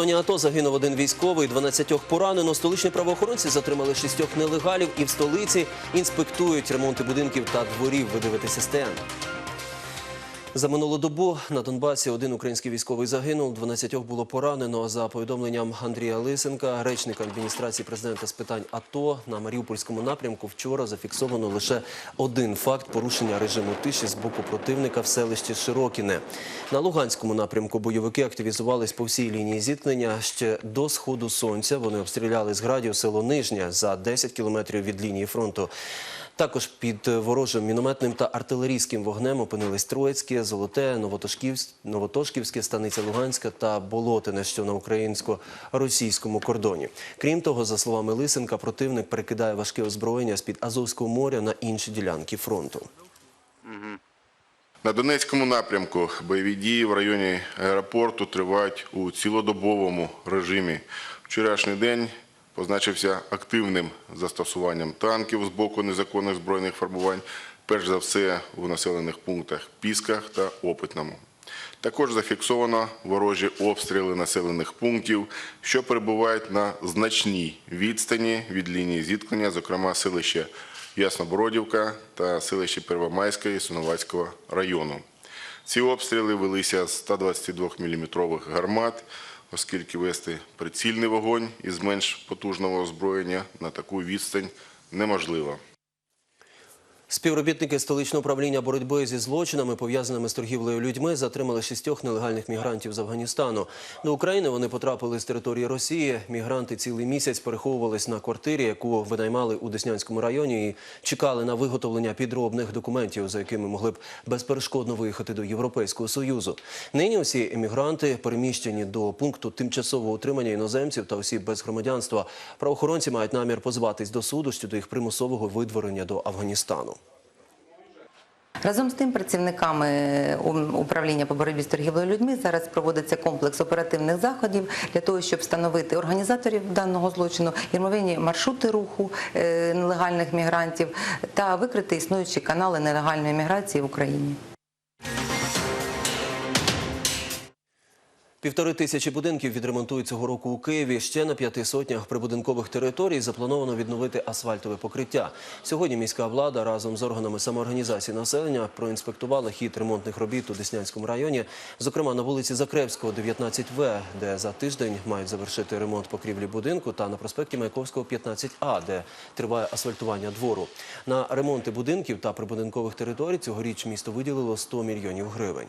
Зоні АТО загинув один військовий, 12 поранено. Столичні правоохоронці затримали шістьох нелегалів і в столиці інспектують ремонти будинків та дворів. Ви дивитеся СТН. За минулу добу на Донбасі один український військовий загинув, 12 було поранено. За повідомленням Андрія Лисенка, речника адміністрації президента з питань АТО, на Маріупольському напрямку вчора зафіксовано лише один факт порушення режиму тиші з боку противника в селищі Широкіне. На Луганському напрямку бойовики активізувались по всій лінії зіткнення. Ще до сходу сонця вони обстріляли з градів село Нижнє за 10 кілометрів від лінії фронту. Також під ворожим мінометним та артилерійським вогнем опинились Троїцьке, Золоте, Новотошківське, Станиця Луганська та Болотине, що на українсько-російському кордоні. Крім того, за словами Лисенка, противник перекидає важке озброєння з-під Азовського моря на інші ділянки фронту. На Донецькому напрямку бойові дії в районі аеропорту тривають у цілодобовому режимі. Вчорашній день позначився активним застосуванням танків з боку незаконних збройних формувань, перш за все у населених пунктах Пісках та Опитному. Також зафіксовано ворожі обстріли населених пунктів, що перебувають на значній відстані від лінії зіткнення, зокрема селище Яснобородівка та селище Первомайське і Сунувацького району. Ці обстріли велися з 122 мм гармат, оскільки вести прицільний вогонь із менш потужного озброєння на таку відстань неможливо. Співробітники столичного управління боротьби зі злочинами, пов'язаними з торгівлею людьми, затримали шістьох нелегальних мігрантів з Афганістану. До України вони потрапили з території Росії. Мігранти цілий місяць переховувались на квартирі, яку винаймали у Деснянському районі, і чекали на виготовлення підробних документів, за якими могли б безперешкодно виїхати до Європейського союзу. Нині усі емігранти переміщені до пункту тимчасового утримання іноземців та осіб без громадянства. Правоохоронці мають намір позиватись до суду щодо їх примусового видворення до Афганістану. Разом з тим, працівниками управління по боротьбі з торгівлею людьми зараз проводиться комплекс оперативних заходів для того, щоб встановити організаторів даного злочину, ймовірні маршрути руху е, нелегальних мігрантів та викрити існуючі канали нелегальної міграції в Україні. Півтори тисячі будинків відремонтують цього року у Києві. Ще на п'яти сотнях прибудинкових територій заплановано відновити асфальтове покриття. Сьогодні міська влада разом з органами самоорганізації населення проінспектувала хід ремонтних робіт у Деснянському районі, зокрема на вулиці Закревського, 19В, де за тиждень мають завершити ремонт покрівлі будинку, та на проспекті Маяковського, 15А, де триває асфальтування двору. На ремонти будинків та прибудинкових територій цьогоріч місто виділило 100 мільйонів гривень.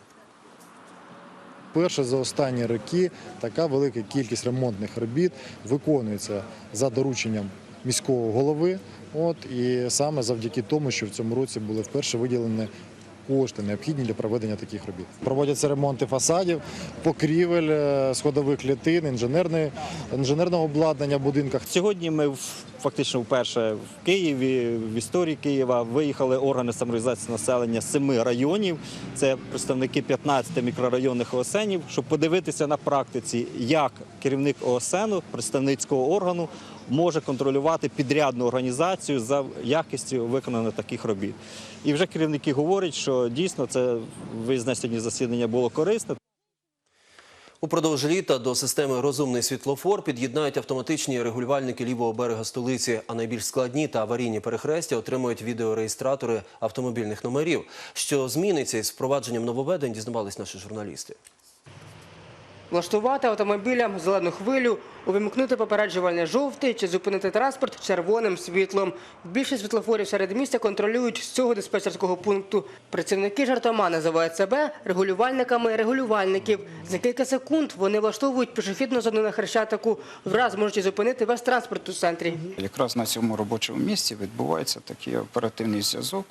Перше за останні роки така велика кількість ремонтних робіт виконується за дорученням міського голови. От і саме завдяки тому, що в цьому році були вперше виділені кошти, необхідні для проведення таких робіт. Проводяться ремонти фасадів, покрівель, е, сходових клітин, інженерне, інженерного обладнання в будинках. Сьогодні ми фактично вперше в Києві, в історії Києва, виїхали органи самореалізації населення семи районів. Це представники 15 мікрорайонних ОСНів, щоб подивитися на практиці, як керівник ОСНу, представницького органу, може контролювати підрядну організацію за якістю виконання таких робіт. І вже керівники говорять, що дійсно це сьогодні засідання було корисне. Упродовж літа до системи розумний світлофор під'єднають автоматичні регулювальники лівого берега столиці. А найбільш складні та аварійні перехрестя отримують відеореєстратори автомобільних номерів. Що зміниться із впровадженням нововведень, дізнавались наші журналісти. Влаштувати автомобілям зелену хвилю, увімкнути попереджувальне жовтий чи зупинити транспорт червоним світлом. Більшість світлофорів серед міста контролюють з цього диспетчерського пункту. Працівники жартома називають себе регулювальниками регулювальників. За кілька секунд вони влаштовують пішохідну зону на Хрещатику. Враз можуть зупинити весь транспорт у центрі. Якраз на цьому робочому місці відбувається такий оперативний зв'язок.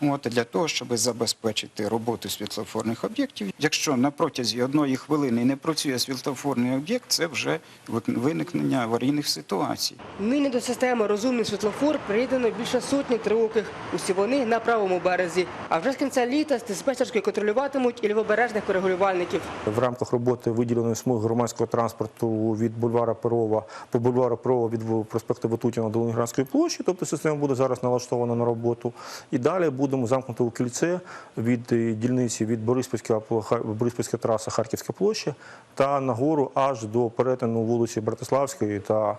От для того, щоб забезпечити роботу світлофорних об'єктів. Якщо на протязі одної хвилини не працює світлофорний об'єкт, це вже виникнення аварійних ситуацій. Нині до системи розумний світлофор приєднано більше сотні триоких. Усі вони на правому березі. А вже з кінця літа з диспетчерської контролюватимуть і лівобережних регулювальників. В рамках роботи виділеної смуги громадського транспорту від бульвара Перова по бульвару Перова від проспекту Ватутіна до Ленінградської площі. Тобто система буде зараз налаштована на роботу. І далі будемо замкнути у кільце від е, дільниці від Бориспільська, Бориспільська траса Харківська площа та нагору аж до перетину вулиці Братиславської та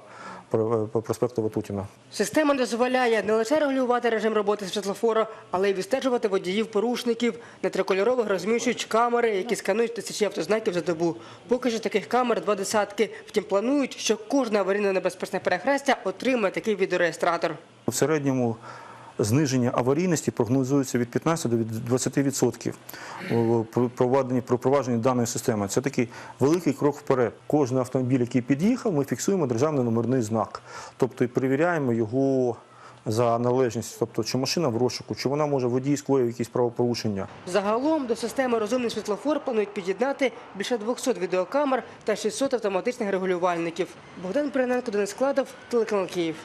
е, проспекту Ватутіна. Система дозволяє не лише регулювати режим роботи світлофора, але й відстежувати водіїв-порушників. На трикольорових розміщують камери, які сканують тисячі автознаків за добу. Поки що таких камер два десятки. Втім, планують, що кожне аварійно небезпечне перехрестя отримає такий відеореєстратор. В середньому зниження аварійності прогнозується від 15 до 20% у проведенні при впровадженні даної системи. Це такий великий крок вперед. Кожен автомобіль, який під'їхав, ми фіксуємо державний номерний знак, тобто і перевіряємо його за належністю, тобто чи машина в розшуку, чи вона може водій скоїв якісь правопорушення. Загалом до системи розумний світлофор планують під'єднати більше 200 відеокамер та 600 автоматичних регулювальників. Богдан Пряненко, Денис Складов, телеканал Київ.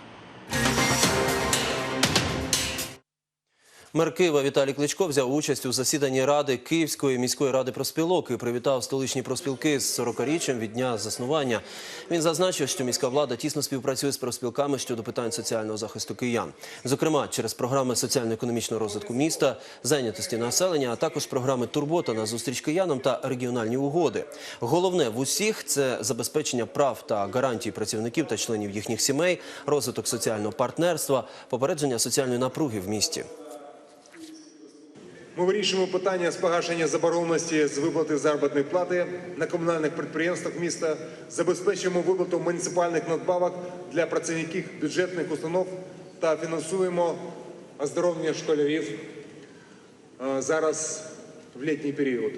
Мер Києва Віталій Кличко взяв участь у засіданні Ради Київської міської ради проспілок і привітав столичні проспілки з 40-річчям від дня заснування. Він зазначив, що міська влада тісно співпрацює з проспілками щодо питань соціального захисту киян, зокрема через програми соціально-економічного розвитку міста, зайнятості населення, а також програми Турбота на зустріч киянам та регіональні угоди. Головне в усіх це забезпечення прав та гарантій працівників та членів їхніх сімей, розвиток соціального партнерства, попередження соціальної напруги в місті. Ми вирішуємо питання з погашення заборгованості з виплати заробітної плати на комунальних підприємствах міста, забезпечуємо виплату муніципальних надбавок для працівників бюджетних установ та фінансуємо оздоровлення школярів е, зараз в літній період.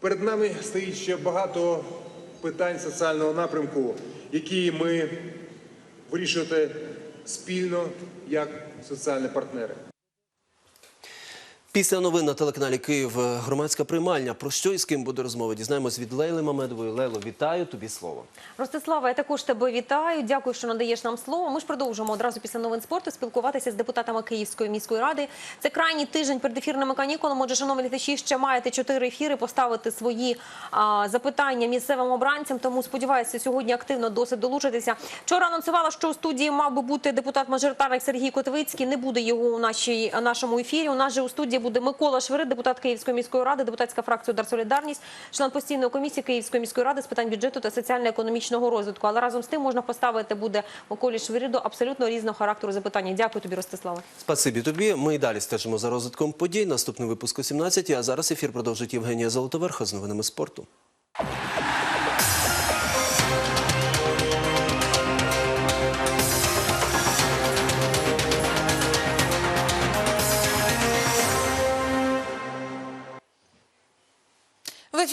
Перед нами стоїть ще багато питань соціального напрямку, які ми вирішувати спільно як соціальні партнери. Після новин на телеканалі Київ громадська приймальня. Про що і з ким буде розмова? Дізнаємось від Лейли Мамедової. Лейло, вітаю тобі слово. Ростислава, я також тебе вітаю. Дякую, що надаєш нам слово. Ми ж продовжимо одразу після новин спорту спілкуватися з депутатами Київської міської ради. Це крайній тиждень перед ефірними канікулами. Отже, шановні глядачі, ще маєте чотири ефіри поставити свої а, запитання місцевим обранцям. Тому сподіваюся, сьогодні активно досить долучитися. Вчора анонсувала, що у студії мав би бути депутат-мажоритарник Сергій Котовицький. Не буде його у нашій нашому ефірі. У нас же у студії буде Микола Швири, депутат Київської міської ради, депутатська фракція «Удар Солідарність, член постійної комісії Київської міської ради з питань бюджету та соціально-економічного розвитку. Але разом з тим можна поставити буде Миколі Швириду абсолютно різного характеру запитання. Дякую тобі, Ростислава. Спасибі тобі. Ми і далі стежимо за розвитком подій. Наступний випуск о 17 А зараз ефір продовжить Євгенія Золотоверха з новинами спорту.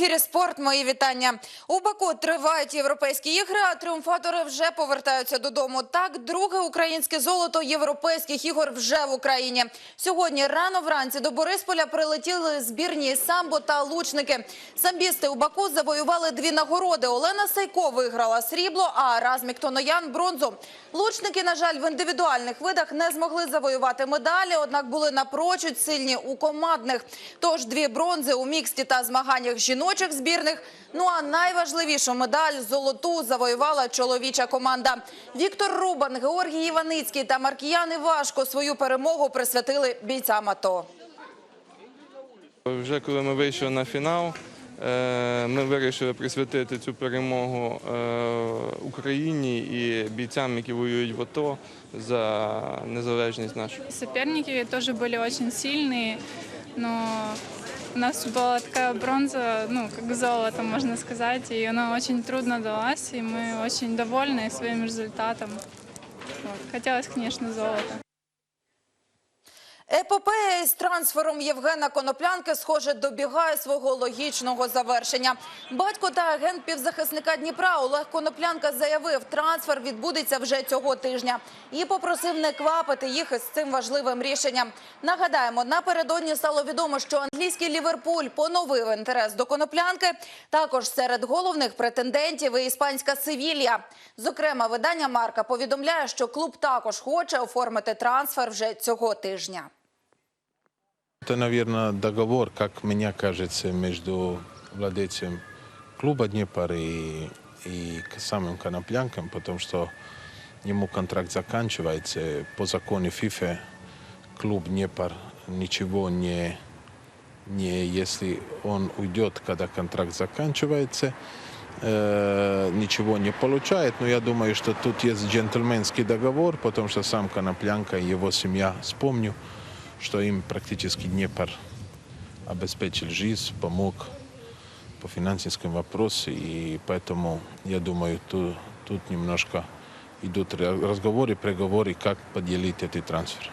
Ефірі спорт. Мої вітання у Баку. Тривають європейські ігри. А тріумфатори вже повертаються додому. Так, друге українське золото європейських ігор вже в Україні. Сьогодні рано вранці до Борисполя прилетіли збірні самбо та лучники. Самбісти у Баку завоювали дві нагороди. Олена Сайко виграла срібло, а Размік Тоноян бронзу. Лучники, на жаль, в індивідуальних видах не змогли завоювати медалі, однак були напрочуд сильні у командних. Тож дві бронзи у міксті та змаганнях жіночих збірних. Ну а найважливішу медаль золоту завоювала чоловіча команда. Віктор Рубан, Георгій Іваницький та Маркіян Івашко свою перемогу присвятили бійцям АТО. Вже коли ми вийшли на фінал, е, ми вирішили присвятити цю перемогу е, Україні і бійцям, які воюють в АТО за незалежність нашу. Соперники тоже были очень сильные, но у нас была такая бронза, ну, как золото, можно сказать, и она очень трудно далась, и мы очень довольны своим результатом. Вот. Хотелось, конечно, золото. Епопея із трансфером Євгена Коноплянки, схоже, добігає свого логічного завершення. Батько та агент півзахисника Дніпра Олег Коноплянка заявив, трансфер відбудеться вже цього тижня і попросив не квапити їх із цим важливим рішенням. Нагадаємо, напередодні стало відомо, що англійський Ліверпуль поновив інтерес до Коноплянки. Також серед головних претендентів і іспанська Севілья. Зокрема, видання Марка повідомляє, що клуб також хоче оформити трансфер вже цього тижня. Это, наверное, договор, как мне кажется, между владельцем клуба Днепр и, и самым коноплянкам, потому что ему контракт заканчивается. По закону ФИФА клуб Днепр ничего не не если он уйдет, когда контракт заканчивается, э, ничего не получает. Но я думаю, что тут есть джентльменский договор, потому что сам Коноплянка и его семья, вспомню, что им практически Днепр обеспечил жизнь, помог по финансовым вопросам. И поэтому, я думаю, тут, тут немножко идут разговоры, преговоры, как поделить этот трансфер.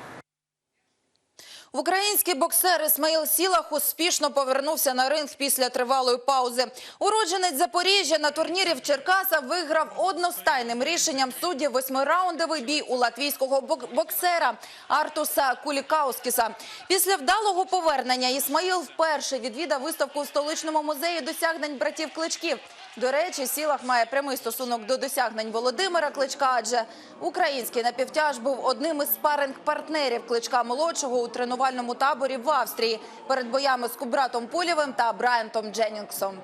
Український боксер Ісмаїл Сілах успішно повернувся на ринг після тривалої паузи. Уродженець Запоріжжя на турнірі в Черкасах виграв одностайним рішенням суддів восьмираундовий бій у латвійського бок- боксера Артуса Кулікаускіса. Після вдалого повернення Ісмаїл вперше відвідав виставку у столичному музеї досягнень братів Кличків. До речі, Сілах має прямий стосунок до досягнень Володимира Кличка, адже український напівтяж був одним із спаринг-партнерів Кличка молодшого у тренувальному таборі в Австрії перед боями з Кубратом Пулєвим та Брайантом Дженнінгсом.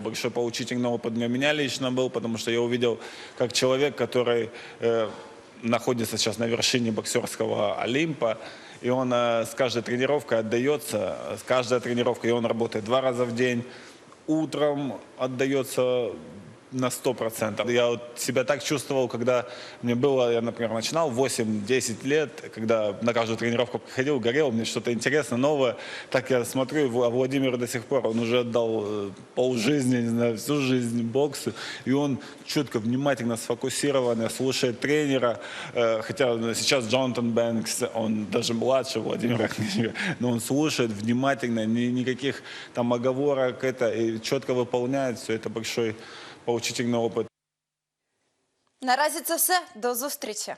Большой поучительный опыт для меня лично был, потому что я увидел, как человек, который э, находится сейчас на вершине боксерского Олимпа, и он э, с каждой тренировкой отдается, с каждой тренировкой, и он работает два раза в день, утром отдается на 100%. Я вот себя так чувствовал, когда мне было, я, например, начинал 8-10 лет, когда на каждую тренировку приходил, горел, мне что-то интересно, новое. Так я смотрю, а Владимир до сих пор, он уже отдал э, полжизни, не знаю, всю жизнь боксу, и он четко, внимательно, сфокусированно слушает тренера, Э, хотя сейчас Джонатан Бэнкс, он даже младше Владимира но он слушает внимательно, ни- никаких там оговорок, это, и четко выполняет все, это большой поучительный опыт. Наразі це все. До зустрічі.